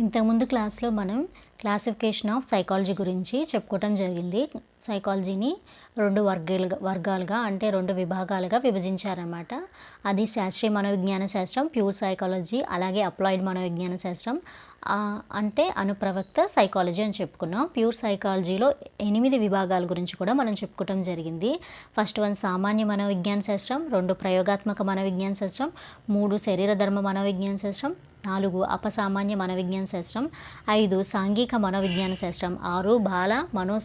ఇంతకుముందు క్లాస్లో మనం క్లాసిఫికేషన్ ఆఫ్ సైకాలజీ గురించి చెప్పుకోవటం జరిగింది. సైకాలజీని రెండు వర్గాలుగా వర్గాలుగా అంటే రెండు విభాగాలుగా విభజించారనమాట అది శాస్త్రీయ మనోవిజ్ఞాన శాస్త్రం ప్యూర్ సైకాలజీ అలాగే అప్లైడ్ మనోవిజ్ఞాన శాస్త్రం అంటే అనుప్రవక్త సైకాలజీ అని చెప్పుకున్నాం. ప్యూర్ సైకాలజీలో ఎనిమిది విభాగాల గురించి కూడా మనం చెప్పుకోవటం జరిగింది. ఫస్ట్ వన్ సామాన్య మనోవిజ్ఞాన శాస్త్రం రెండు ప్రయోగాత్మక మనోవిజ్ఞాన శాస్త్రం మూడు శరీర ధర్మ మనోవిజ్ఞాన శాస్త్రం నాలుగు అపసామాన్య మనోవిజ్ఞాన శాస్త్రం ఐదు సాంఘిక మనోవిజ్ఞాన శాస్త్రం ఆరు బాల మనో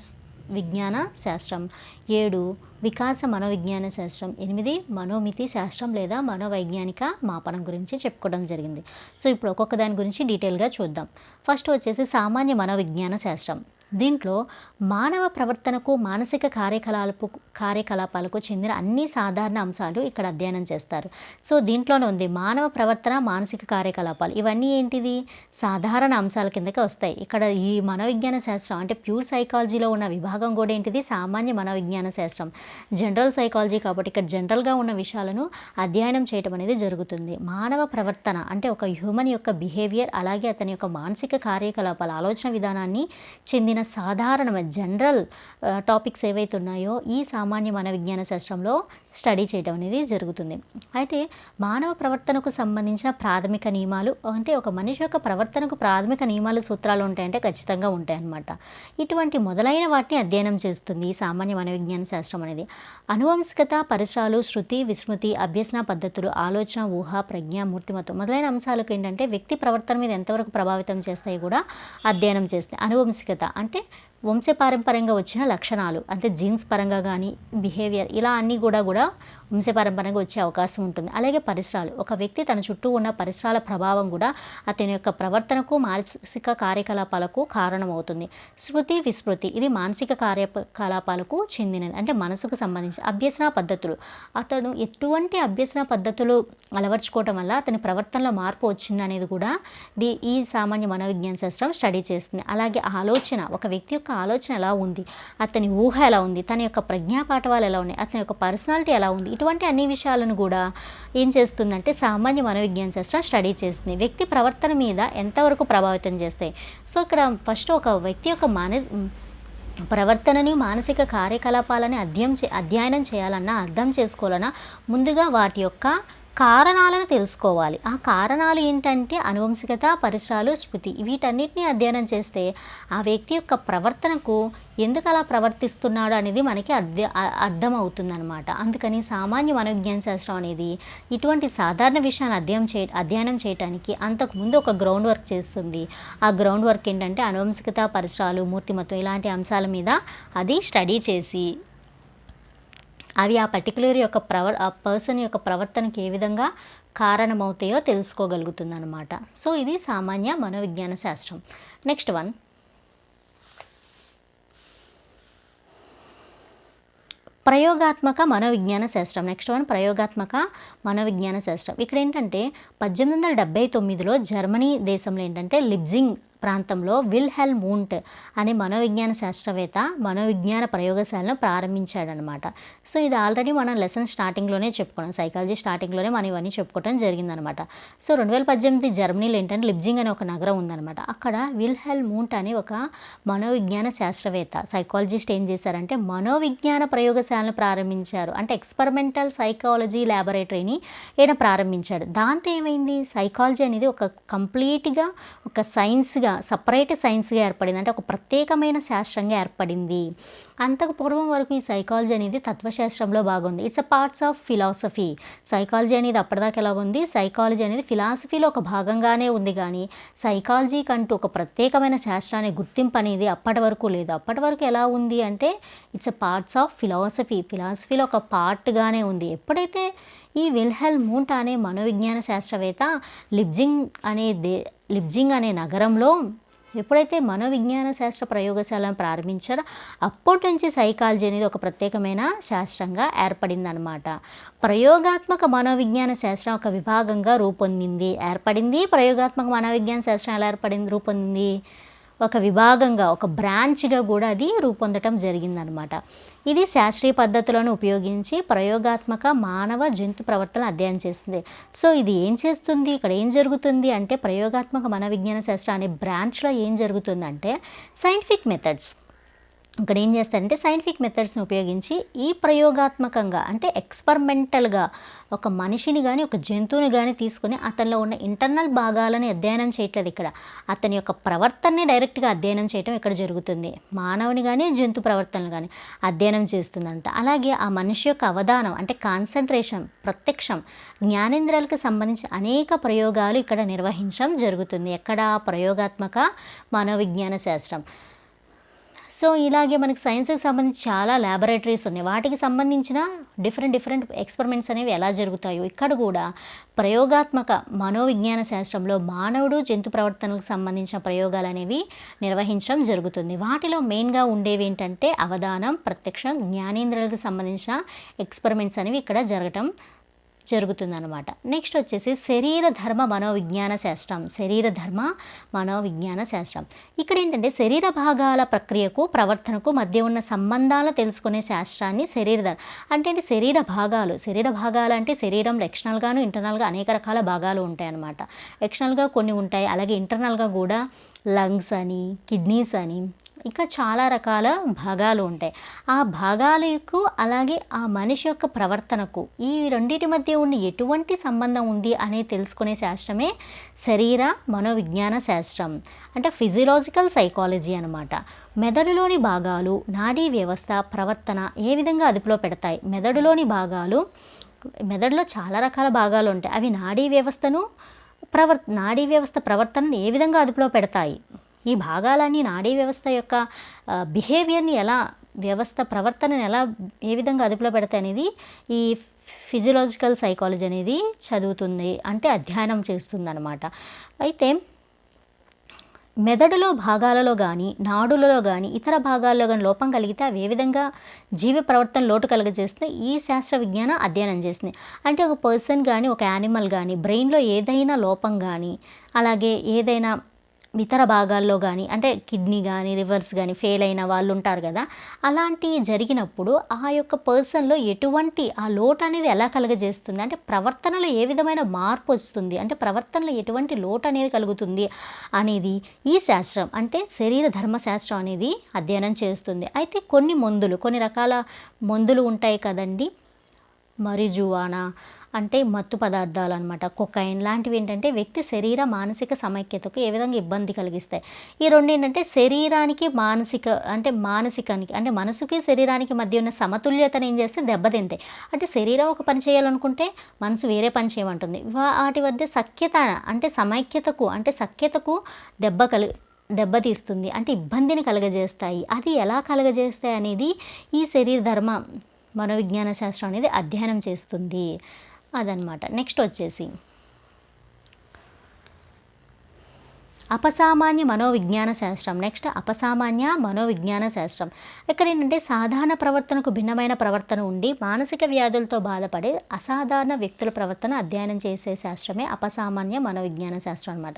విజ్ఞాన శాస్త్రం. ఏడు వికాస మనోవిజ్ఞాన శాస్త్రం. ఎనిమిది మనోమితి శాస్త్రం లేదా మనోవైజ్ఞానిక మాపనం గురించి చెప్పుకోవడం జరిగింది. సో ఇప్పుడు ఒక్కొక్క దాని గురించి డీటెయిల్గా చూద్దాం. ఫస్ట్ వచ్చేసి సామాన్య మనోవిజ్ఞాన శాస్త్రం. దీంట్లో మానవ ప్రవర్తనకు మానసిక కార్యకలాపకు కార్యకలాపాలకు చెందిన అన్ని సాధారణ అంశాలు ఇక్కడ అధ్యయనం చేస్తారు. సో దీంట్లోనే ఉంది మానవ ప్రవర్తన మానసిక కార్యకలాపాలు. ఇవన్నీ ఏంటిది? సాధారణ అంశాల కిందకి వస్తాయి. ఇక్కడ ఈ మనోవిజ్ఞాన శాస్త్రం అంటే ప్యూర్ సైకాలజీలో ఉన్న విభాగం కూడా ఏంటిది? సామాన్య మనోవిజ్ఞాన శాస్త్రం. జనరల్ సైకాలజీ కాబట్టి ఇక్కడ జనరల్గా ఉన్న విషయాలను అధ్యయనం చేయటం అనేది జరుగుతుంది. మానవ ప్రవర్తన అంటే ఒక హ్యూమన్ యొక్క బిహేవియర్ అలాగే అతని యొక్క మానసిక కార్యకలాపాల ఆలోచన విధానాన్ని చెందిన సాధారణమైన జనరల్ టాపిక్స్ uh, ఏవైతే ఉన్నాయో ఈ సామాన్య మన విజ్ఞాన శాస్త్రంలో స్టడీ చేయడం అనేది జరుగుతుంది. అయితే మానవ ప్రవర్తనకు సంబంధించిన ప్రాథమిక నియమాలు అంటే ఒక మనిషి యొక్క ప్రవర్తనకు ప్రాథమిక నియమాలు సూత్రాలు ఉంటాయంటే ఖచ్చితంగా ఉంటాయన్నమాట. ఇటువంటి మొదలైన వాటిని అధ్యయనం చేస్తుంది ఈ సామాన్య మనోవిజ్ఞాన శాస్త్రం అనేది. అనువంశికత పరిసరాలు శృతి విస్మృతి అభ్యసన పద్ధతులు ఆలోచన ఊహ ప్రజ్ఞ మూర్తిమత్వం మొదలైన అంశాలకు ఏంటంటే వ్యక్తి ప్రవర్తన మీద ఎంతవరకు ప్రభావితం చేస్తాయి కూడా అధ్యయనం చేస్తాయి అనువంశికత అంటే వంశపారంపర్యంగా వచ్చిన లక్షణాలు అంటే జీన్స్ పరంగా కానీ బిహేవియర్ ఇలా అన్నీ కూడా కూడా వంశపారంపర్యంగా వచ్చే అవకాశం ఉంటుంది. అలాగే పరిసరాలు. ఒక వ్యక్తి తన చుట్టూ ఉన్న పరిసరాల ప్రభావం కూడా అతని యొక్క ప్రవర్తనకు మానసిక కార్యకలాపాలకు కారణమవుతుంది. స్మృతి విస్మృతి ఇది మానసిక కార్యకలాపాలకు చెందినది అంటే మనసుకు సంబంధించి అభ్యసన పద్ధతులు. అతను ఎటువంటి అభ్యసన పద్ధతులు అలవర్చుకోవటం వల్ల అతని ప్రవర్తనలో మార్పు వచ్చిందనేది కూడా ది ఈ సామాన్య మనోవిజ్ఞాన శాస్త్రం స్టడీ చేస్తుంది. అలాగే ఆలోచన. ఒక వ్యక్తి యొక్క ఆలోచన ఎలా ఉంది? అతని ఊహ ఎలా ఉంది? తన యొక్క ప్రజ్ఞాపాఠవాలు ఎలా ఉన్నాయి? అతని యొక్క పర్సనాలిటీ ఎలా ఉంది? ఇటువంటి అన్ని విషయాలను కూడా ఏం చేస్తుందంటే సామాన్య మనోవిజ్ఞాన శాస్త్రం స్టడీ చేస్తుంది. వ్యక్తి ప్రవర్తన మీద ఎంతవరకు ప్రభావితం చేస్తాయి? సో ఇక్కడ ఫస్ట్ ఒక వ్యక్తి యొక్క మాన ప్రవర్తనని మానసిక కార్యకలాపాలని అధ్యయం చే అధ్యయనం చేయాలన్నా అర్థం చేసుకోవాలన్నా ముందుగా వాటి యొక్క కారణాలను తెలుసుకోవాలి. ఆ కారణాలు ఏంటంటే అనువంశికత పరిసరాలు స్మృతి. వీటన్నిటిని అధ్యయనం చేస్తే ఆ వ్యక్తి యొక్క ప్రవర్తనకు ఎందుకు అలా ప్రవర్తిస్తున్నాడు అనేది మనకి అర్థ అర్థమవుతుందనమాట అందుకని సామాన్య మనోజ్ఞాన శాస్త్రం అనేది ఇటువంటి సాధారణ విషయాన్ని అధ్యయనం చే అధ్యయనం చేయడానికి అంతకుముందు ఒక గ్రౌండ్ వర్క్ చేస్తుంది. ఆ గ్రౌండ్ వర్క్ ఏంటంటే అనువంశికత పరిసరాలు మూర్తిమత్వం ఇలాంటి అంశాల మీద అది స్టడీ చేసి అవి ఆ పర్టికులర్ యొక్క ప్రవ ఆ పర్సన్ యొక్క ప్రవర్తనకి ఏ విధంగా కారణమవుతాయో తెలుసుకోగలుగుతుందన్నమాట. సో ఇది సామాన్య మనోవిజ్ఞాన శాస్త్రం. నెక్స్ట్ వన్ ప్రయోగాత్మక మనోవిజ్ఞాన శాస్త్రం. నెక్స్ట్ వన్ ప్రయోగాత్మక మనోవిజ్ఞాన శాస్త్రం. ఇక్కడ ఏంటంటే పద్దెనిమిది వందల డెబ్బై తొమ్మిదిలో జర్మనీ దేశంలో ఏంటంటే లిబ్జింగ్ ప్రాంతంలో విల్హెల్ మూంట్ అనే మనోవిజ్ఞాన శాస్త్రవేత్త మనోవిజ్ఞాన ప్రయోగశాలను ప్రారంభించాడనమాట సో ఇది ఆల్రెడీ మనం లెసన్ స్టార్టింగ్లోనే చెప్పుకున్నాం. సైకాలజీ స్టార్టింగ్లోనే మనం ఇవన్నీ చెప్పుకోవడం జరిగిందనమాట సో రెండు వేల పద్దెనిమిది జర్మనీలో ఏంటంటే లిబ్జింగ్ అనే ఒక నగరం ఉందనమాట అక్కడ విల్హెల్ మూంట్ అనే ఒక మనోవిజ్ఞాన శాస్త్రవేత్త సైకాలజిస్ట్ ఏం చేశారంటే మనోవిజ్ఞాన ప్రయోగశాలను ప్రారంభించారు. అంటే ఎక్స్పెరిమెంటల్ సైకాలజీ ల్యాబొరేటరీని ఈయన ప్రారంభించాడు. దాంతో ఏమైంది? సైకాలజీ అనేది ఒక కంప్లీట్గా ఒక సైన్స్గా సపరేట్ సైన్స్గా ఏర్పడింది. అంటే ఒక ప్రత్యేకమైన శాస్త్రంగా ఏర్పడింది. అంతకు పూర్వం వరకు ఈ సైకాలజీ అనేది తత్వశాస్త్రంలో బాగుంది. It's a parts of philosophy psychology అనేది అప్పటిదాకా ఎలా ఉంది. సైకాలజీ అనేది ఫిలాసఫీలో ఒక భాగంగానే ఉంది కానీ సైకాలజీ కంటూ ఒక ప్రత్యేకమైన శాస్త్రాన్ని గుర్తింపు అనేది అప్పటి వరకు లేదు. అప్పటి వరకు ఎలా ఉంది అంటే it's a parts of philosophy ఫిలాసఫీలో ఒక పార్ట్గానే ఉంది. ఎప్పుడైతే ఈ విల్హెల్ మూంట్ అనే మనోవిజ్ఞాన శాస్త్రవేత్త లిబ్జింగ్ అనే దే లిబ్జింగ్ అనే నగరంలో ఎప్పుడైతే మనోవిజ్ఞాన శాస్త్ర ప్రయోగశాలను ప్రారంభించారో అప్పటి నుంచి సైకాలజీ అనేది ఒక ప్రత్యేకమైన శాస్త్రంగా ఏర్పడిందనమాట ప్రయోగాత్మక మనోవిజ్ఞాన శాస్త్రం ఒక విభాగంగా రూపొందింది. ఏర్పడింది? ప్రయోగాత్మక మనోవిజ్ఞాన శాస్త్రం ఎలా ఏర్పడింది? రూపొందింది? ఒక విభాగంగా ఒక బ్రాంచ్గా కూడా అది రూపొందటం జరిగిందనమాట ఇది శాస్త్రీయ పద్ధతులను ఉపయోగించి ప్రయోగాత్మక మానవ జంతు ప్రవర్తన అధ్యయనం చేస్తుంది. సో ఇది ఏం చేస్తుంది? ఇక్కడ ఏం జరుగుతుంది అంటే ప్రయోగాత్మక మన విజ్ఞాన శాస్త్రం అనే బ్రాంచ్లో ఏం జరుగుతుందంటే సైంటిఫిక్ మెథడ్స్ ఇక్కడ ఏం చేస్తారంటే సైంటిఫిక్ మెథడ్స్ని ఉపయోగించి ఈ ప్రయోగాత్మకంగా అంటే ఎక్స్పెరిమెంటల్గా ఒక మనిషిని కానీ ఒక జంతువుని కానీ తీసుకుని అతనిలో ఉన్న ఇంటర్నల్ భాగాలను అధ్యయనం చేయట్లేదు ఇక్కడ. అతని యొక్క ప్రవర్తనని డైరెక్ట్గా అధ్యయనం చేయటం ఇక్కడ జరుగుతుంది. మానవుని కానీ జంతు ప్రవర్తనలు కానీ అధ్యయనం చేస్తుందంట. అలాగే ఆ మనిషి యొక్క అవధానం అంటే కాన్సన్ట్రేషన్ ప్రత్యక్షం జ్ఞానేంద్రియాలకు సంబంధించి అనేక ప్రయోగాలు ఇక్కడ నిర్వహించడం జరుగుతుంది. ఎక్కడ ప్రయోగాత్మక మనోవిజ్ఞాన శాస్త్రం. సో ఇలాగే మనకి సైన్స్కి సంబంధించి చాలా ల్యాబొరేటరీస్ ఉన్నాయి. వాటికి సంబంధించిన డిఫరెంట్ డిఫరెంట్ ఎక్స్పెరిమెంట్స్ అనేవి ఎలా జరుగుతాయో ఇక్కడ కూడా ప్రయోగాత్మక మనోవిజ్ఞాన శాస్త్రంలో మానవుడు జంతు ప్రవర్తనలకు సంబంధించిన ప్రయోగాలు అనేవి నిర్వహించడం జరుగుతుంది. వాటిలో మెయిన్గా ఉండేవి ఏంటంటే అవధానం ప్రత్యక్షం జ్ఞానేంద్రియాలకు సంబంధించిన ఎక్స్పెరిమెంట్స్ అనేవి ఇక్కడ జరగటం జరుగుతుందన్నమాట. నెక్స్ట్ వచ్చేసి శరీర ధర్మ మనోవిజ్ఞాన శాస్త్రం. శరీర ధర్మ మనోవిజ్ఞాన శాస్త్రం. ఇక్కడ ఏంటంటే శరీర భాగాల ప్రక్రియకు ప్రవర్తనకు మధ్య ఉన్న సంబంధాలను తెలుసుకునే శాస్త్రాన్ని శరీర ధర్మ అంటే ఏంటి? శరీర భాగాలు. శరీర భాగాలు అంటే శరీరంలో ఎక్స్టర్నల్గాను ఇంటర్నల్గా అనేక రకాల భాగాలు ఉంటాయి అన్నమాట ఎక్స్టర్నల్గా కొన్ని ఉంటాయి. అలాగే ఇంటర్నల్గా కూడా లంగ్స్ అని కిడ్నీస్ అని ఇంకా చాలా రకాల భాగాలు ఉంటాయి. ఆ భాగాలకు అలాగే ఆ మనిషి యొక్క ప్రవర్తనకు ఈ రెండింటి మధ్య ఉన్న ఎటువంటి సంబంధం ఉంది అనేది తెలుసుకునే శాస్త్రమే శరీర మనోవిజ్ఞాన శాస్త్రం. అంటే ఫిజియలాజికల్ సైకాలజీ అనమాట మెదడులోని భాగాలు నాడీ వ్యవస్థ ప్రవర్తన ఏ విధంగా అదుపులో పెడతాయి? మెదడులోని భాగాలు మెదడులో చాలా రకాల భాగాలు ఉంటాయి. అవి నాడీ వ్యవస్థను ప్రవర్ నాడీ వ్యవస్థ ప్రవర్తనను ఏ విధంగా అదుపులో పెడతాయి? ఈ భాగాలన్నీ నాడీ వ్యవస్థ యొక్క బిహేవియర్ని ఎలా వ్యవస్థ ప్రవర్తనను ఎలా ఏ విధంగా అదుపులో పెడతాయి అనేది ఈ ఫిజియలాజికల్ సైకాలజీ అనేది చదువుతుంది అంటే అధ్యయనం చేస్తుందన్నమాట. అయితే మెదడులో భాగాలలో కానీ నాడులలో కానీ ఇతర భాగాల్లో కానీ లోపం కలిగితే అవి ఏ విధంగా జీవ ప్రవర్తన లోటు కలుగజేస్తుంది ఈ శాస్త్ర విజ్ఞానం అధ్యయనం చేస్తుంది. అంటే ఒక పర్సన్ కానీ ఒక యానిమల్ కానీ బ్రెయిన్లో ఏదైనా లోపం కానీ అలాగే ఏదైనా ఇతర భాగాల్లో కానీ అంటే కిడ్నీ కానీ రివర్స్ కానీ ఫెయిల్ అయిన వాళ్ళు ఉంటారు కదా అలాంటి జరిగినప్పుడు ఆ యొక్క పర్సన్లో ఎటువంటి ఆ లోటు అనేది ఎలా కలుగజేస్తుంది? అంటే ప్రవర్తనలో ఏ విధమైన మార్పు వస్తుంది? అంటే ప్రవర్తనలో ఎటువంటి లోటు అనేది కలుగుతుంది అనేది ఈ శాస్త్రం అంటే శరీర ధర్మశాస్త్రం అనేది అధ్యయనం చేస్తుంది. అయితే కొన్ని మందులు కొన్ని రకాల మందులు ఉంటాయి కదండి. మరిజువానా అంటే మత్తు పదార్థాలు అనమాట కొకైన్ లాంటివి ఏంటంటే వ్యక్తి శరీర మానసిక సమైక్యతకు ఏ విధంగా ఇబ్బంది కలిగిస్తాయి. ఈ రెండు ఏంటంటే శరీరానికి మానసిక అంటే మానసికానికి అంటే మనసుకి శరీరానికి మధ్య ఉన్న సమతుల్యతను ఏం చేస్తే దెబ్బతింటాయి. అంటే శరీరం ఒక పని చేయాలనుకుంటే మనసు వేరే పని చేయమంటుంది. వాటి వద్ద సఖ్యత అంటే సమైక్యతకు అంటే సఖ్యతకు దెబ్బ కలి దెబ్బతీస్తుంది. అంటే ఇబ్బందిని కలగజేస్తాయి. అది ఎలా కలగజేస్తాయి అనేది ఈ శరీర ధర్మ మనోవిజ్ఞాన శాస్త్రం అనేది అధ్యయనం చేస్తుంది. అదనమాట. నెక్స్ట్ వచ్చేసి అపసామాన్య మనోవిజ్ఞాన శాస్త్రం. నెక్స్ట్ అపసామాన్య మనోవిజ్ఞాన శాస్త్రం. ఇక్కడ ఏంటంటే సాధారణ ప్రవర్తనకు భిన్నమైన ప్రవర్తన ఉండి మానసిక వ్యాధులతో బాధపడే అసాధారణ వ్యక్తుల ప్రవర్తన అధ్యయనం చేసే శాస్త్రమే అపసామాన్య మనోవిజ్ఞాన శాస్త్రం అనమాట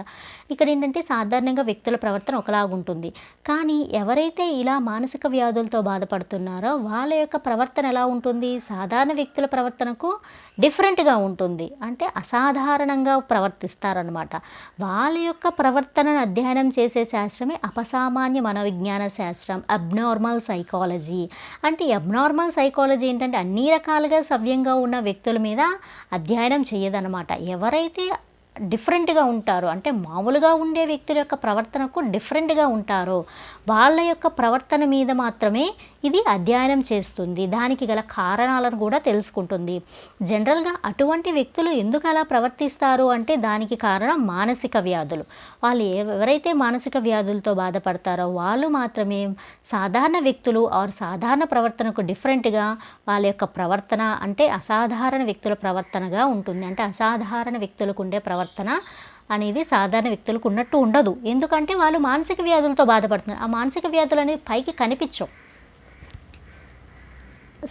ఇక్కడ ఏంటంటే సాధారణంగా వ్యక్తుల ప్రవర్తన ఒకలాగుంటుంది. కానీ ఎవరైతే ఇలా మానసిక వ్యాధులతో బాధపడుతున్నారో వాళ్ళ యొక్క ప్రవర్తన ఎలా ఉంటుంది? సాధారణ వ్యక్తుల ప్రవర్తనకు డిఫరెంట్గా ఉంటుంది. అంటే అసాధారణంగా ప్రవర్తిస్తారనమాట వాళ్ళ యొక్క తనను అధ్యయనం చేసే శాస్త్రమే అపసామాన్య మనోవిజ్ఞాన శాస్త్రం అబ్నార్మల్ సైకాలజీ అంటే అబ్నార్మల్ సైకాలజీ ఏంటంటే అన్ని రకాలుగా సవ్యంగా ఉన్న వ్యక్తుల మీద అధ్యయనం చేయదనమాట ఎవరైతే డిఫరెంట్గా ఉంటారో అంటే మామూలుగా ఉండే వ్యక్తుల యొక్క ప్రవర్తనకు డిఫరెంట్గా ఉంటారో వాళ్ళ యొక్క ప్రవర్తన మీద మాత్రమే ఇది అధ్యయనం చేస్తుంది. దానికి గల కారణాలను కూడా తెలుసుకుంటుంది. జనరల్గా అటువంటి వ్యక్తులు ఎందుకు అలా ప్రవర్తిస్తారు అంటే దానికి కారణం మానసిక వ్యాధులు. వాళ్ళు ఎవరైతే మానసిక వ్యాధులతో బాధపడతారో వాళ్ళు మాత్రమే సాధారణ వ్యక్తులు ఆరు సాధారణ ప్రవర్తనకు డిఫరెంట్గా వాళ్ళ యొక్క ప్రవర్తన అంటే అసాధారణ వ్యక్తుల ప్రవర్తనగా ఉంటుంది. అంటే అసాధారణ వ్యక్తులకు ఉండే ప్రవర్తన అనేది సాధారణ వ్యక్తులకు ఉన్నట్టు ఉండదు. ఎందుకంటే వాళ్ళు మానసిక వ్యాధులతో బాధపడుతున్నారు. ఆ మానసిక వ్యాధులు అనేవి పైకి కనిపించవు.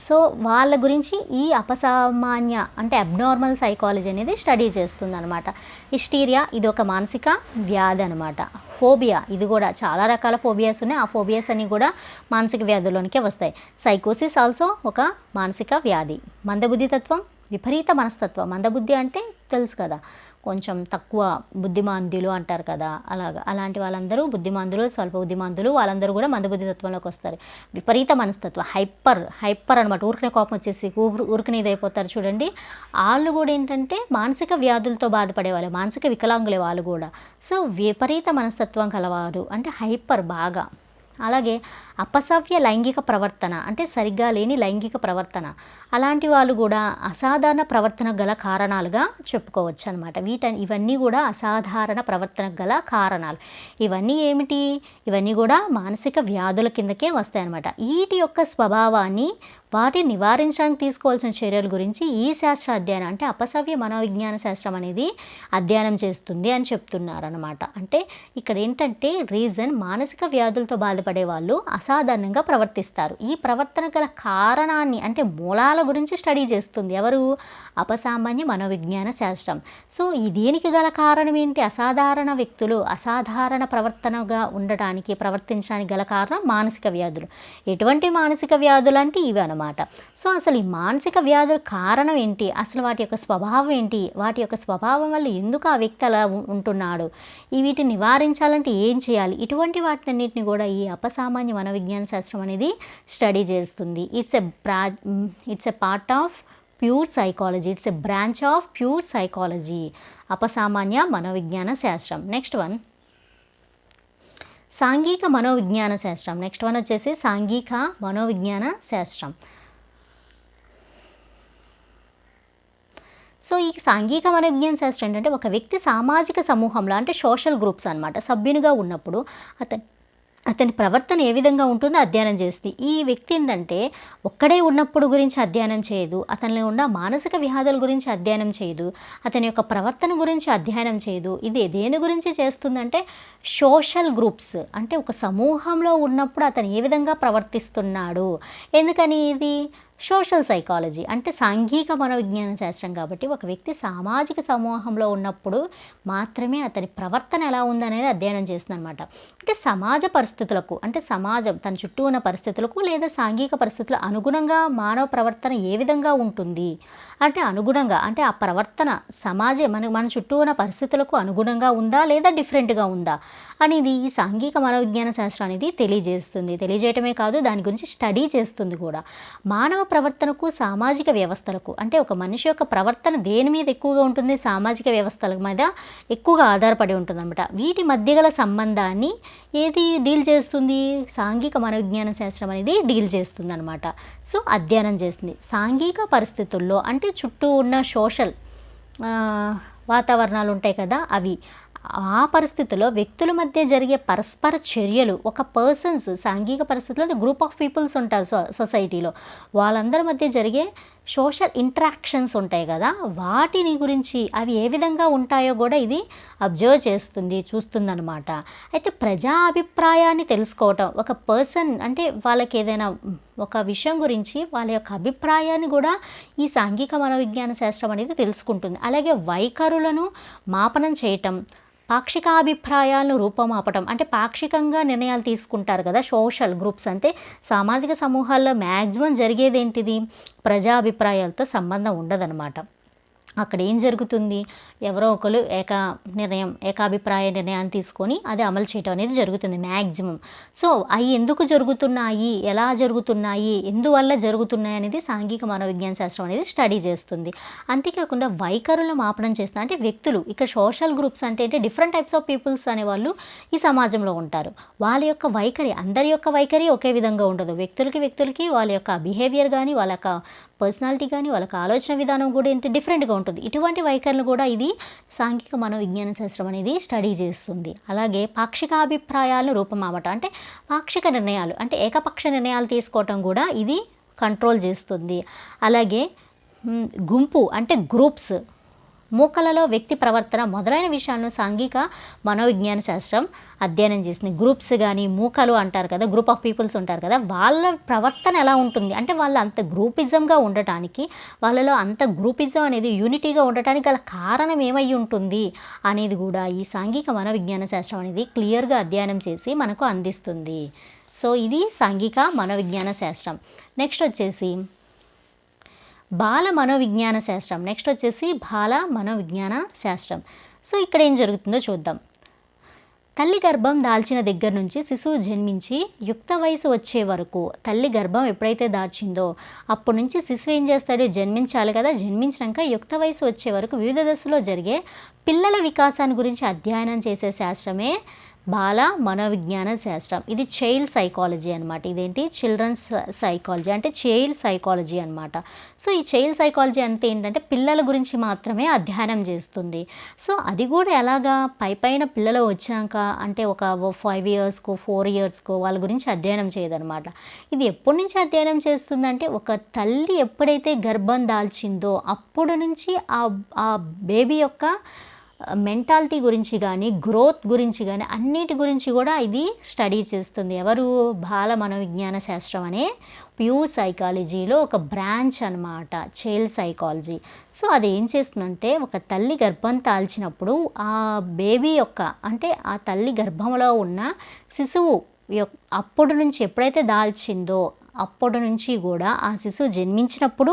సో వాళ్ళ గురించి ఈ అపసామాన్య అంటే అబ్నార్మల్ సైకాలజీ అనేది స్టడీ చేస్తుంది అనమాట హిస్టీరియా ఇది ఒక మానసిక వ్యాధి అనమాట ఫోబియా ఇది కూడా చాలా రకాల ఫోబియాస్ ఉన్నాయి. ఆ ఫోబియాస్ అన్నీ కూడా మానసిక వ్యాధుల్లోనికే వస్తాయి. సైకోసిస్ ఆల్సో ఒక మానసిక వ్యాధి. మందబుద్ధి తత్వం విపరీత మనస్తత్వం. మందబుద్ధి అంటే తెలుసు కదా. కొంచెం తక్కువ బుద్ధిమాంద్యులు అంటారు కదా అలాగా. అలాంటి వాళ్ళందరూ బుద్ధిమాందులు స్వల్ప బుద్ధిమాందులు వాళ్ళందరూ కూడా మందబుద్ధి తత్వంలోకి వస్తారు. విపరీత మనస్తత్వం హైపర్ హైపర్ అనమాట ఊరికనే కోపం వచ్చేసి ఊరు ఊరికనే ఇదైపోతారు చూడండి. వాళ్ళు కూడా ఏంటంటే మానసిక వ్యాధులతో బాధపడే వాళ్ళు మానసిక వికలాంగులే వాళ్ళు కూడా. సో విపరీత మనస్తత్వం కలవారు. అంటే హైపర్ బాగా. అలాగే అపసవ్య లైంగిక ప్రవర్తన అంటే సరిగ్గా లేని లైంగిక ప్రవర్తన అలాంటి వాళ్ళు కూడా అసాధారణ ప్రవర్తన గల కారణాలుగా చెప్పుకోవచ్చు అనమాట వీట ఇవన్నీ కూడా అసాధారణ ప్రవర్తన గల కారణాలు. ఇవన్నీ ఏమిటి? ఇవన్నీ కూడా మానసిక వ్యాధుల కిందకే వస్తాయన్నమాట. వీటి యొక్క స్వభావాన్ని వాటిని నివారించడానికి తీసుకోవాల్సిన చర్యల గురించి ఈ శాస్త్ర అధ్యయనం అంటే అపసవ్య మనోవిజ్ఞాన శాస్త్రం అనేది అధ్యయనం చేస్తుంది అని చెప్తున్నారనమాట అంటే ఇక్కడ ఏంటంటే రీజన్ మానసిక వ్యాధులతో బాధపడే వాళ్ళు అసాధారణంగా ప్రవర్తిస్తారు. ఈ ప్రవర్తన గల కారణాన్ని అంటే మూలాల గురించి స్టడీ చేస్తుంది ఎవరు? అపసామాన్య మనోవిజ్ఞాన శాస్త్రం. సో ఈ దీనికి గల కారణం ఏంటి? అసాధారణ వ్యక్తులు అసాధారణ ప్రవర్తనగా ఉండటానికి ప్రవర్తించడానికి గల కారణం మానసిక వ్యాధులు. ఎటువంటి మానసిక వ్యాధులు అంటే ఇవి అనమాట సో అసలు ఈ మానసిక వ్యాధుల కారణం ఏంటి? అసలు వాటి యొక్క స్వభావం ఏంటి? వాటి యొక్క స్వభావం వల్ల ఎందుకు ఆ వ్యక్తి అలా ఉంటున్నాడు? ఈ వీటిని నివారించాలంటే ఏం చేయాలి? ఇటువంటి వాటినన్నింటిని కూడా ఈ అపసామాన్య మనోవిజ్ఞాన శాస్త్రం అనేది స్టడీ చేస్తుంది. ఇట్స్ ఎ బ్రా it's a part of pure psychology it's a branch of pure psychology అపసామాన్య మనోవిజ్ఞాన శాస్త్రం. నెక్స్ట్ వన్ సాంఘిక మనోవిజ్ఞాన శాస్త్రం. నెక్స్ట్ వన్ వచ్చేసి సాంఘిక మనోవిజ్ఞాన శాస్త్రం. సో ఈ సాంఘిక మనోవిజ్ఞాన శాస్త్రం ఏంటంటే ఒక వ్యక్తి సామాజిక సమూహంలో అంటే సోషల్ గ్రూప్స్ అన్నమాట సభ్యునిగా ఉన్నప్పుడు అతని అతని ప్రవర్తన ఏ విధంగా ఉంటుందో అధ్యయనం చేస్తుంది. ఈ వ్యక్తి ఏంటంటే ఒక్కడే ఉన్నప్పుడు గురించి అధ్యయనం చేయదు అతనిలో ఉన్న మానసిక వ్యాధుల గురించి అధ్యయనం చేయదు అతని యొక్క ప్రవర్తన గురించి అధ్యయనం చేయదు. ఇది దేని గురించి చేస్తుందంటే సోషల్ గ్రూప్స్ అంటే ఒక సమూహంలో ఉన్నప్పుడు అతను ఏ విధంగా ప్రవర్తిస్తున్నాడు. ఎందుకని ఇది? సోషల్ సైకాలజీ అంటే సాంఘిక మనోవిజ్ఞాన శాస్త్రం కాబట్టి ఒక వ్యక్తి సామాజిక సమూహంలో ఉన్నప్పుడు మాత్రమే అతని ప్రవర్తన ఎలా ఉందనేది అధ్యయనం చేస్తుందన్నమాట. అంటే సమాజ పరిస్థితులకు అంటే సమాజం తన చుట్టూ ఉన్న పరిస్థితులకు లేదా సాంఘిక పరిస్థితులకు అనుగుణంగా మానవ ప్రవర్తన ఏ విధంగా ఉంటుంది? అంటే అనుగుణంగా అంటే ఆ ప్రవర్తన సమాజం మన మన చుట్టూ ఉన్న పరిస్థితులకు అనుగుణంగా ఉందా లేదా డిఫరెంట్గా ఉందా? అనేది ఈ సాంఘిక మనోవిజ్ఞాన శాస్త్రం అనేది తెలియజేస్తుంది. తెలియజేయటమే కాదు దాని గురించి స్టడీ చేస్తుంది కూడా. మానవ ప్రవర్తనకు సామాజిక వ్యవస్థలకు అంటే ఒక మనిషి యొక్క ప్రవర్తన దేని మీద ఎక్కువగా ఉంటుంది సామాజిక వ్యవస్థల మీద ఎక్కువగా ఆధారపడి ఉంటుందన్నమాట. వీటి మధ్య గల సంబంధాన్ని ఏది డీల్ చేస్తుంది? సాంఘిక మనోవిజ్ఞాన శాస్త్రం అనేది డీల్ చేస్తుంది అనమాట సో అధ్యయనం చేస్తుంది. సాంఘిక పరిస్థితుల్లో అంటే చుట్టూ ఉన్న సోషల్ వాతావరణాలు ఉంటాయి కదా అవి. ఆ పరిస్థితుల్లో వ్యక్తుల మధ్య జరిగే పరస్పర చర్యలు ఒక పర్సన్స్ సాంఘిక పరిస్థితుల్లో గ్రూప్ ఆఫ్ పీపుల్స్ ఉంటారు సో సొసైటీలో వాళ్ళందరి మధ్య జరిగే సోషల్ ఇంటరాక్షన్స్ ఉంటాయి కదా వాటిని గురించి అవి ఏ విధంగా ఉంటాయో కూడా ఇది అబ్జర్వ్ చేస్తుంది చూస్తుందన్నమాట. అయితే ప్రజా అభిప్రాయాన్ని తెలుసుకోవటం ఒక పర్సన్ అంటే వాళ్ళకి ఏదైనా ఒక విషయం గురించి వాళ్ళ యొక్క అభిప్రాయాన్ని కూడా ఈ సాంఘిక మనోవిజ్ఞాన శాస్త్రం అనేది తెలుసుకుంటుంది. అలాగే వైఖరులను మాపనం చేయటం పాక్షికాభిప్రాయాలను రూపమాపటం అంటే పాక్షికంగా నిర్ణయాలు తీసుకుంటారు కదా సోషల్ గ్రూప్స్ అంటే సామాజిక సమూహాల్లో మ్యాక్సిమం జరిగేది ఏంటిది ప్రజాభిప్రాయాలతో సంబంధం ఉండదన్నమాట. అక్కడ ఏం జరుగుతుంది? ఎవరో ఒకరు ఏక నిర్ణయం ఏకాభిప్రాయ నిర్ణయాన్ని తీసుకొని అది అమలు చేయటం అనేది జరుగుతుంది మ్యాక్సిమం సో అవి ఎందుకు జరుగుతున్నాయి? ఎలా జరుగుతున్నాయి? ఎందువల్ల జరుగుతున్నాయి అనేది సాంఘిక మనోవిజ్ఞాన శాస్త్రం అనేది స్టడీ చేస్తుంది. అంతేకాకుండా వైఖరుల మాపనం చేస్తా అంటే వ్యక్తులు ఇక్కడ సోషల్ గ్రూప్స్ అంటే అంటే డిఫరెంట్ టైప్స్ ఆఫ్ పీపుల్స్ అనేవాళ్ళు ఈ సమాజంలో ఉంటారు. వాళ్ళ యొక్క వైఖరి అందరి యొక్క వైఖరి ఒకే విధంగా ఉండదు. వ్యక్తులకి వ్యక్తులకి వాళ్ళ యొక్క బిహేవియర్ కానీ వాళ్ళ యొక్క పర్సనాలిటీ కానీ వాళ్ళకి ఆలోచన విధానం కూడా ఎంత డిఫరెంట్గా ఉంటుంది. ఇటువంటి వైఖరులు కూడా ఇది సాంఘిక మనోవిజ్ఞాన శాస్త్రం అనేది స్టడీ చేస్తుంది. అలాగే పాక్షిక అభిప్రాయాలను రూపమావటం అంటే పాక్షిక నిర్ణయాలు అంటే ఏకపక్ష నిర్ణయాలు తీసుకోవటం కూడా ఇది కంట్రోల్ చేస్తుంది. అలాగే గుంపు అంటే గ్రూప్స్ మూకలలో వ్యక్తి ప్రవర్తన మొదలైన విషయాలను సాంఘిక మనోవిజ్ఞాన శాస్త్రం అధ్యయనం చేసింది. గ్రూప్స్ కానీ మూకలు అంటారు కదా గ్రూప్ ఆఫ్ పీపుల్స్ ఉంటారు కదా వాళ్ళ ప్రవర్తన ఎలా ఉంటుంది? అంటే వాళ్ళు అంత గ్రూపిజంగా ఉండటానికి వాళ్ళలో అంత గ్రూపిజం అనేది యూనిటీగా ఉండటానికి గల కారణం ఏమై ఉంటుంది అనేది కూడా ఈ సాంఘిక మనోవిజ్ఞాన శాస్త్రం అనేది క్లియర్గా అధ్యయనం చేసి మనకు అందిస్తుంది. సో ఇది సాంఘిక మనోవిజ్ఞాన శాస్త్రం. నెక్స్ట్ వచ్చేసి బాల మనోవిజ్ఞాన శాస్త్రం. నెక్స్ట్ వచ్చేసి బాల మనోవిజ్ఞాన శాస్త్రం. సో ఇక్కడ ఏం జరుగుతుందో చూద్దాం. తల్లి గర్భం దాల్చిన దగ్గర నుంచి శిశువు జన్మించి యుక్త వయసు వచ్చే వరకు తల్లి గర్భం ఎప్పుడైతే దాల్చిందో అప్పటి నుంచి శిశువు ఏం చేస్తాడు? జన్మించాలి కదా. జన్మించినాక యుక్త వయసు వచ్చే వరకు వివిధ దశలో జరిగే పిల్లల వికాసాన్ని గురించి అధ్యయనం చేసే శాస్త్రమే బాల మనోవిజ్ఞాన శాస్త్రం. ఇది చైల్డ్ సైకాలజీ అనమాట ఇదేంటి? Children's psychology. అంటే చైల్డ్ సైకాలజీ అనమాట సో ఈ చైల్డ్ సైకాలజీ అంటే ఏంటంటే పిల్లల గురించి మాత్రమే అధ్యయనం చేస్తుంది. సో అది కూడా ఎలాగా? పై పైన పిల్లలు వచ్చినాక అంటే ఒక ఫైవ్ ఇయర్స్కు ఫోర్ ఇయర్స్కు వాళ్ళ గురించి అధ్యయనం చేయదనమాట ఇది ఎప్పటి నుంచి అధ్యయనం చేస్తుందంటే ఒక తల్లి ఎప్పుడైతే గర్భం దాల్చిందో అప్పుడు నుంచి ఆ ఆ బేబీ యొక్క మెంటాలిటీ గురించి కానీ గ్రోత్ గురించి కానీ అన్నిటి గురించి కూడా ఇది స్టడీ చేస్తుంది. ఎవరు బాల మనోవిజ్ఞాన శాస్త్రం అనే ప్యూర్ సైకాలజీలో ఒక బ్రాంచ్ అనమాట చైల్డ్ సైకాలజీ సో అది ఏం చేస్తుందంటే ఒక తల్లి గర్భం తాల్చినప్పుడు ఆ బేబీ యొక్క అంటే ఆ తల్లి గర్భంలో ఉన్న శిశువు అప్పటి నుంచి ఎప్పుడైతే దాల్చిందో అప్పటి నుంచి కూడా ఆ శిశువు జన్మించినప్పుడు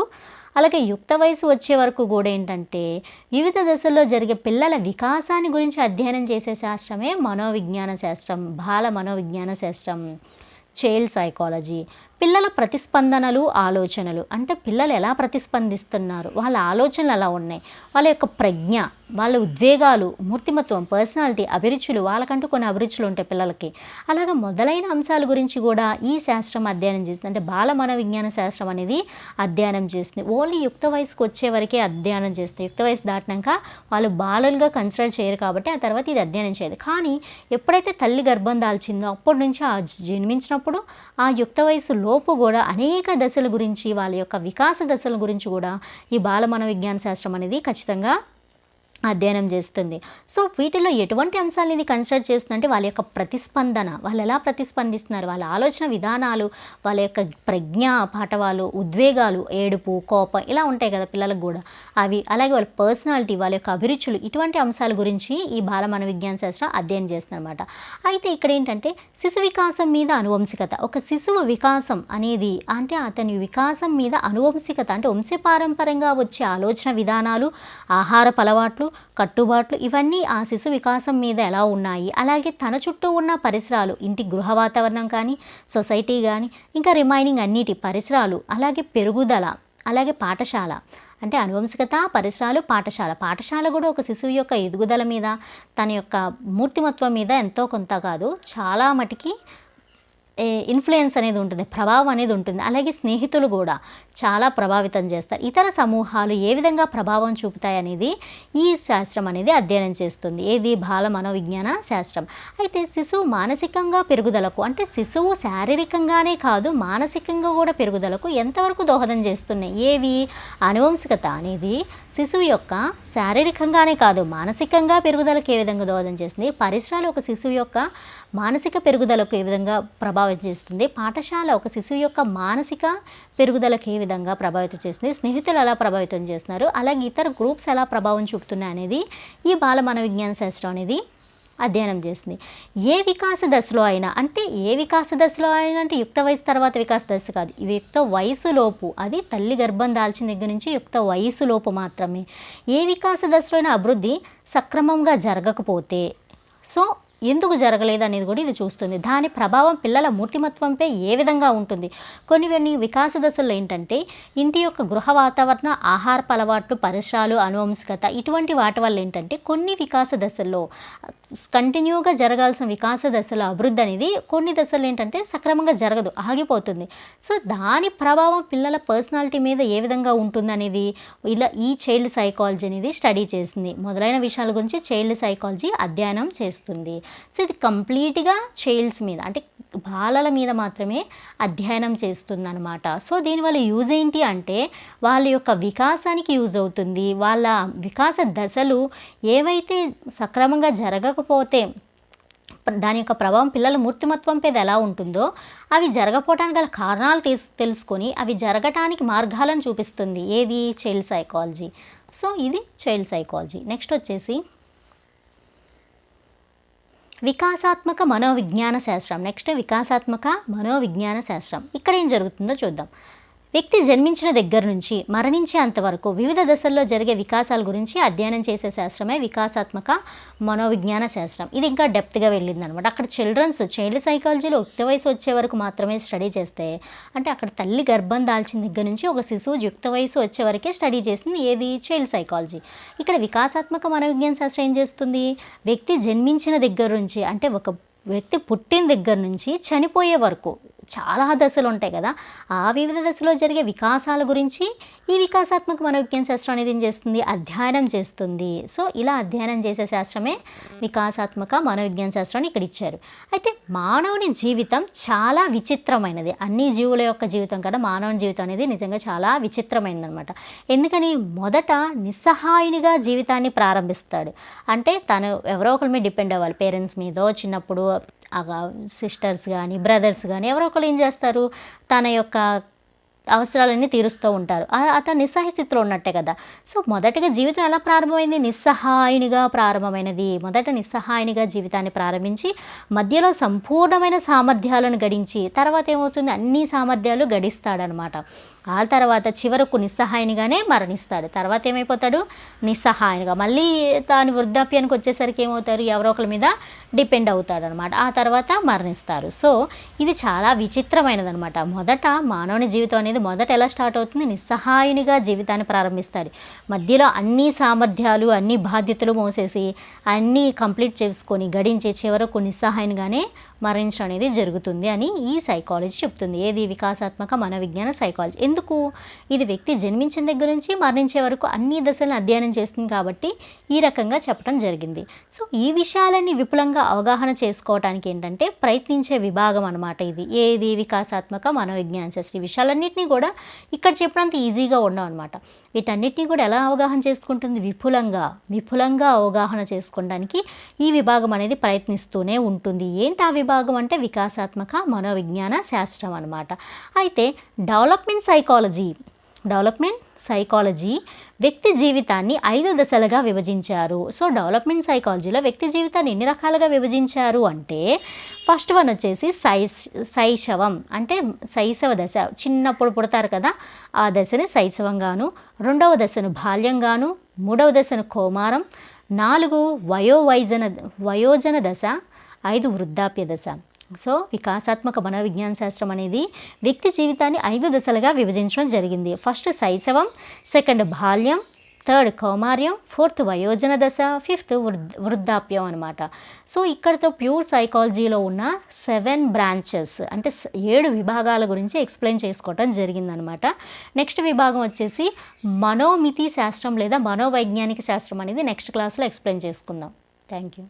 అలాగే యుక్త వయసు వచ్చే వరకు కూడా ఏంటంటే వివిధ దశల్లో జరిగే పిల్లల వికాసాన్ని గురించి అధ్యయనం చేసే శాస్త్రమే మనోవిజ్ఞాన శాస్త్రం బాల మనోవిజ్ఞాన శాస్త్రం చైల్డ్ సైకాలజీ. పిల్లల ప్రతిస్పందనలు ఆలోచనలు. అంటే పిల్లలు ఎలా ప్రతిస్పందిస్తున్నారు? వాళ్ళ ఆలోచనలు ఎలా ఉన్నాయి? వాళ్ళ యొక్క ప్రజ్ఞ వాళ్ళ ఉద్వేగాలు మూర్తిమత్వం పర్సనాలిటీ అభిరుచులు వాళ్ళకంటూ కొన్ని అభిరుచులు ఉంటాయి పిల్లలకి. అలాగే మొదలైన అంశాల గురించి కూడా ఈ శాస్త్రం అధ్యయనం చేస్తుంది. అంటే బాల మనోవిజ్ఞాన శాస్త్రం అనేది అధ్యయనం చేస్తుంది. ఓన్లీ యుక్త వయసుకు వచ్చే వరకే అధ్యయనం చేస్తుంది. యుక్త వయసు దాటినాక వాళ్ళు బాలలుగా కన్సిడర్ చేయరు కాబట్టి ఆ తర్వాత ఇది అధ్యయనం చేయదు. కానీ ఎప్పుడైతే తల్లి గర్భం దాల్చిందో అప్పటి నుంచి ఆ జన్మించినప్పుడు ఆ యుక్త వయసులో లోపు కూడా అనేక దశల గురించి వాళ్ళ యొక్క వికాస దశల గురించి కూడా ఈ బాల మనోవిజ్ఞాన శాస్త్రం అనేది ఖచ్చితంగా అధ్యయనం చేస్తుంది. సో వీటిలో ఎటువంటి అంశాలు ఇది కన్సిడర్ చేస్తుందంటే వాళ్ళ యొక్క ప్రతిస్పందన వాళ్ళు ఎలా ప్రతిస్పందిస్తున్నారు? వాళ్ళ ఆలోచన విధానాలు వాళ్ళ యొక్క ప్రజ్ఞ పాఠవాలు ఉద్వేగాలు ఏడుపు కోపం ఇలా ఉంటాయి కదా పిల్లలకు కూడా. అవి అలాగే వాళ్ళ పర్సనాలిటీ వాళ్ళ యొక్క అభిరుచులు ఇటువంటి అంశాల గురించి ఈ బాల మనోవిజ్ఞాన శాస్త్రం అధ్యయనం చేస్తుంది అయితే ఇక్కడ ఏంటంటే శిశు వికాసం మీద అనువంశికత ఒక శిశువు వికాసం అనేది అంటే అతని వికాసం మీద అనువంశికత అంటే వంశపారంపరంగా వచ్చే ఆలోచన విధానాలు ఆహారపు అలవాట్లు కట్టుబాట్లు ఇవన్నీ ఆ శిశు వికాసం మీద ఎలా ఉన్నాయి? అలాగే తన చుట్టూ ఉన్న పరిసరాలు ఇంటి గృహ వాతావరణం కానీ సొసైటీ కానీ ఇంకా రిమైనింగ్ అన్నిటి పరిసరాలు అలాగే పెరుగుదల అలాగే పాఠశాల. అంటే అనువంశికత పరిసరాలు పాఠశాల. పాఠశాల కూడా ఒక శిశువు యొక్క ఎదుగుదల మీద తన యొక్క మూర్తిమత్వం మీద ఎంతో కొంత కాదు చాలా మటుకి ఇన్ఫ్లుయెన్స్ అనేది ఉంటుంది ప్రభావం అనేది ఉంటుంది. అలాగే స్నేహితులు కూడా చాలా ప్రభావితం చేస్తారు. ఇతర సమూహాలు ఏ విధంగా ప్రభావం చూపుతాయి అనేది ఈ శాస్త్రం అనేది అధ్యయనం చేస్తుంది. ఏది? బాల మనోవిజ్ఞాన శాస్త్రం. అయితే శిశువు మానసికంగా పెరుగుదలకు అంటే శిశువు శారీరకంగానే కాదు మానసికంగా కూడా పెరుగుదలకు ఎంతవరకు దోహదం చేస్తున్నాయి? ఏవి? అనువంశికత అనేది శిశువు యొక్క శారీరకంగానే కాదు మానసికంగా పెరుగుదలకు ఏ విధంగా దోహదం చేస్తుంది? పరిసరాలు ఒక శిశువు యొక్క మానసిక పెరుగుదలకు ఏ విధంగా ప్రభావం ప్రభావితం చేస్తుంది. పాఠశాల ఒక శిశువు యొక్క మానసిక పెరుగుదలకు ఏ విధంగా ప్రభావితం చేస్తుంది? స్నేహితులు ఎలా ప్రభావితం చేస్తున్నారు? అలాగే ఇతర గ్రూప్స్ ఎలా ప్రభావం చూపుతున్నాయి అనేది ఈ బాల మనోవిజ్ఞాన శాస్త్రం అనేది అధ్యయనం చేస్తుంది. ఏ వికాస దశలో అయినా అంటే ఏ వికాస దశలో అయినా అంటే యుక్త వయసు తర్వాత వికాస దశ కాదు. ఇవి యుక్త వయసులోపు అది తల్లి గర్భం దాల్చిన దగ్గర నుంచి యుక్త వయసులోపు మాత్రమే. ఏ వికాస దశలో అయినా అభివృద్ధి సక్రమంగా జరగకపోతే సో ఎందుకు జరగలేదు అనేది కూడా ఇది చూస్తుంది. దాని ప్రభావం పిల్లల మూర్తిమత్వంపై ఏ విధంగా ఉంటుంది? కొన్ని కొన్ని వికాస దశల్లో ఏంటంటే ఇంటి యొక్క గృహ వాతావరణ ఆహారపు అలవాట్లు పరిసరాలు అనువంశికత ఇటువంటి వాటి వల్ల ఏంటంటే కొన్ని వికాస దశల్లో కంటిన్యూగా జరగాల్సిన వికాస దశల అభివృద్ధి అనేది కొన్ని దశలు ఏంటంటే సక్రమంగా జరగదు ఆగిపోతుంది. సో దాని ప్రభావం పిల్లల పర్సనాలిటీ మీద ఏ విధంగా ఉంటుందనేది ఇలా ఈ చైల్డ్ సైకాలజీ అనేది స్టడీ చేసింది. మొదలైన విషయాల గురించి చైల్డ్ సైకాలజీ అధ్యయనం చేస్తుంది. సో ఇది కంప్లీట్గా చైల్డ్స్ మీద అంటే బాలల మీద మాత్రమే అధ్యయనం చేస్తుందన్నమాట. సో దీనివల్ల యూజ్ ఏంటి అంటే వాళ్ళ యొక్క వికాసానికి యూజ్ అవుతుంది. వాళ్ళ వికాస దశలు ఏవైతే సక్రమంగా జరగకపోతే దాని యొక్క ప్రభావం పిల్లల మూర్తిమత్వం మీద ఎలా ఉంటుందో అవి జరగపోవడానికి గల కారణాలు తీసు తెలుసుకొని అవి జరగటానికి మార్గాలను చూపిస్తుంది. ఏది? Child psychology. సో ఇది చైల్డ్ సైకాలజీ. నెక్స్ట్ వచ్చేసి వికాసాత్మక మనోవిజ్ఞాన శాస్త్రం. నెక్స్ట్ వికాసాత్మక మనోవిజ్ఞాన శాస్త్రం. ఇక్కడ ఏం జరుగుతుందో చూద్దాం. వ్యక్తి జన్మించిన దగ్గర నుంచి మరణించేంత వరకు వివిధ దశల్లో జరిగే వికాసాల గురించి అధ్యయనం చేసే శాస్త్రమే వికాసాత్మక మనోవిజ్ఞాన శాస్త్రం. ఇది ఇంకా డెప్త్గా వెళ్ళింది అనమాట అక్కడ చిల్డ్రన్స్ చైల్డ్ సైకాలజీలో యుక్త వయసు వచ్చే వరకు మాత్రమే స్టడీ చేస్తే అంటే అక్కడ తల్లి గర్భం దాల్చిన దగ్గర నుంచి ఒక శిశువు యుక్త వయసు వచ్చే వరకే స్టడీ చేసింది ఏది? చైల్డ్ సైకాలజీ ఇక్కడ వికాసాత్మక మనోవిజ్ఞాన శాస్త్రం ఏం చేస్తుంది? వ్యక్తి జన్మించిన దగ్గర నుంచి అంటే ఒక వ్యక్తి పుట్టిన దగ్గర నుంచి చనిపోయే వరకు చాలా దశలు ఉంటాయి కదా. ఆ వివిధ దశలో జరిగే వికాసాల గురించి ఈ వికాసాత్మక మనోవిజ్ఞాన శాస్త్రం అనేది ఏం చేస్తుంది? అధ్యయనం చేస్తుంది. సో ఇలా అధ్యయనం చేసే శాస్త్రమే వికాసాత్మక మనోవిజ్ఞాన శాస్త్రాన్ని ఇక్కడ ఇచ్చారు. అయితే మానవుని జీవితం చాలా విచిత్రమైనది. అన్ని జీవుల యొక్క జీవితం కన్నా మానవుని జీవితం అనేది నిజంగా చాలా విచిత్రమైనది అనమాట ఎందుకని? మొదట నిస్సహాయునిగా జీవితాన్ని ప్రారంభిస్తాడు. అంటే తను ఎవరో ఒకరి మీద డిపెండ్ అవ్వాలి. పేరెంట్స్ మీదో చిన్నప్పుడు సిస్టర్స్ కానీ బ్రదర్స్ కానీ ఎవరో ఒకరు ఏం చేస్తారు? తన యొక్క అవసరాలన్నీ తీరుస్తూ ఉంటారు. అతను నిస్సహాయ స్థితిలో ఉన్నట్టే కదా. సో మొదటగా జీవితం ఎలా ప్రారంభమైంది? నిస్సహాయునిగా ప్రారంభమైనది. మొదట నిస్సహాయునిగా జీవితాన్ని ప్రారంభించి మధ్యలో సంపూర్ణమైన సామర్థ్యాలను గడించి తర్వాత ఏమవుతుంది? అన్ని సామర్థ్యాలు గడిస్తాడనమాట. ఆ తర్వాత చివరకు నిస్సహాయునిగానే మరణిస్తాడు. తర్వాత ఏమైపోతాడు? నిస్సహాయునిగా. మళ్ళీ తాను వృద్ధాప్యానికి వచ్చేసరికి ఏమవుతారు? ఎవరో ఒకరి మీద డిపెండ్ అవుతాడు అనమాట ఆ తర్వాత మరణిస్తారు. సో ఇది చాలా విచిత్రమైనది అనమాట మొదట మానవుని జీవితం అనేది మొదట ఎలా స్టార్ట్ అవుతుంది? నిస్సహాయునిగా జీవితాన్ని ప్రారంభిస్తాడు మధ్యలో అన్ని సామర్థ్యాలు అన్ని బాధ్యతలు మోసేసి అన్నీ కంప్లీట్ చేసుకొని గడించి చివరకు నిస్సహాయునిగానే మరణించడం అనేది జరుగుతుంది అని ఈ సైకాలజీ చెప్తుంది. ఏది వికాసాత్మక మనోవిజ్ఞాన సైకాలజీ? ఎందుకు? ఇది వ్యక్తి జన్మించిన దగ్గర నుంచి మరణించే వరకు అన్ని దశలను అధ్యయనం చేస్తుంది కాబట్టి ఈ రకంగా చెప్పడం జరిగింది. సో ఈ విషయాలన్నీ విపులంగా అవగాహన చేసుకోవడానికి ఏంటంటే ప్రయత్నించే విభాగం అనమాట ఇది. ఏది వికాసాత్మక మనోవిజ్ఞాన శాస్త్ర ఈ విషయాలన్నింటినీ కూడా ఇక్కడ చెప్పినంత ఈజీగా ఉండవు అనమాట వీటన్నిటిని కూడా ఎలా అవగాహన చేసుకుంటుంది? విపులంగా విపులంగా అవగాహన చేసుకోవడానికి ఈ విభాగం అనేది ప్రయత్నిస్తూనే ఉంటుంది. ఏంటి ఆ విభాగం అంటే వికాసాత్మక మనోవిజ్ఞాన శాస్త్రం అనమాట అయితే డెవలప్మెంట్ సైకాలజీ డెవలప్మెంట్ సైకాలజీ వ్యక్తి జీవితాన్ని ఐదు దశలుగా విభజించారు. సో డెవలప్మెంట్ సైకాలజీలో వ్యక్తి జీవితాన్ని ఎన్ని రకాలుగా విభజించారు అంటే ఫస్ట్ వన్ వచ్చేసి సై శైశవం. అంటే శైశవ దశ. చిన్నప్పుడు పుడతారు కదా ఆ దశని శైశవంగాను. రెండవ దశను బాల్యంగాను. మూడవ దశను కోమారం. నాలుగు వయోవైజన వయోజన దశ. ఐదు వృద్ధాప్య దశ. సో వికాసాత్మక మనోవిజ్ఞాన శాస్త్రం అనేది వ్యక్తి జీవితాన్ని ఐదు దశలుగా విభజించడం జరిగింది. ఫస్ట్ శైశవం సెకండ్ బాల్యం థర్డ్ కౌమార్యం ఫోర్త్ వయోజన దశ ఫిఫ్త్ వృద్ వృద్ధాప్యం అనమాట సో ఇక్కడతో ప్యూర్ సైకాలజీలో ఉన్న సెవెన్ బ్రాంచెస్ అంటే ఏడు విభాగాల గురించి ఎక్స్ప్లెయిన్ చేసుకోవటం జరిగిందనమాట నెక్స్ట్ విభాగం వచ్చేసి మనోమితి శాస్త్రం లేదా మనోవైజ్ఞానిక శాస్త్రం అనేది నెక్స్ట్ క్లాస్లో ఎక్స్ప్లెయిన్ చేసుకుందాం. Thank you.